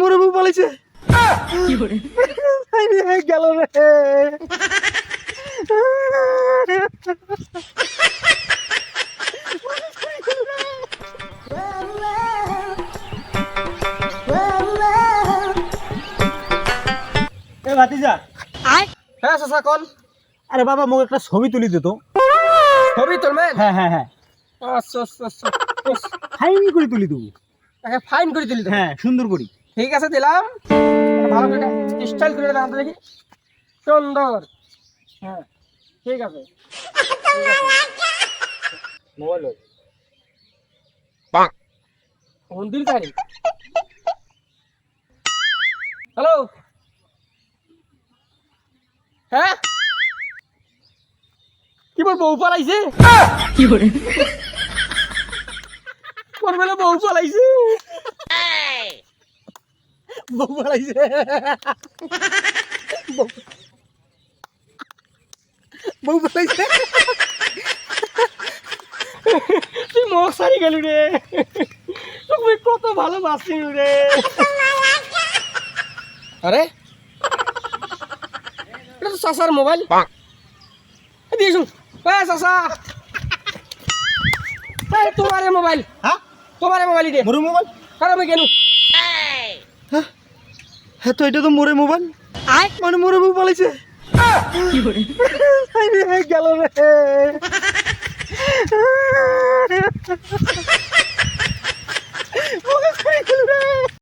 মোরে বউ পালাইছে। আরে গেল রে। ভাতিজা। হ্যাঁ চাচা কন আরে বাবা মোক একটা ছবি তুলি দিত ছবি তুলবেন হ্যাঁ হ্যাঁ হ্যাঁ। আচ্ছা আচ্ছা আচ্ছা। ফাইনি করে তুলি দেবো। তাকে ফাইন করে দিলি তো। হ্যাঁ সুন্দর করি। ঠিক আছে দিলাম। ভালো করে স্টাইল করে আমাদের দেখি। সুন্দর। হ্যাঁ ঠিক আছে। মোবাইল মন্দির তারি হ্যালো? হ্যাঁ? কি বল বউ পালাইছে? কোন বেলা? বউ পালাইছে। বউ পালাইছে বউ- পালাইছে তুই মুখ সারি গেলি রে। তুমি কত ভালো বাসিস রে। আরে? এটা তো চাচার মোবাইল। দিয়ে এ চাচা। তোমারে মোবাইল। হ্যাঁ? তোমারে মোবাইল দে। মোরে মোবাইল? কারণ আমি কেন? হ্যাঁ তো এটা তো মোরে মোবাইল। মানে মোরে মোবাইল আছে গেল রে।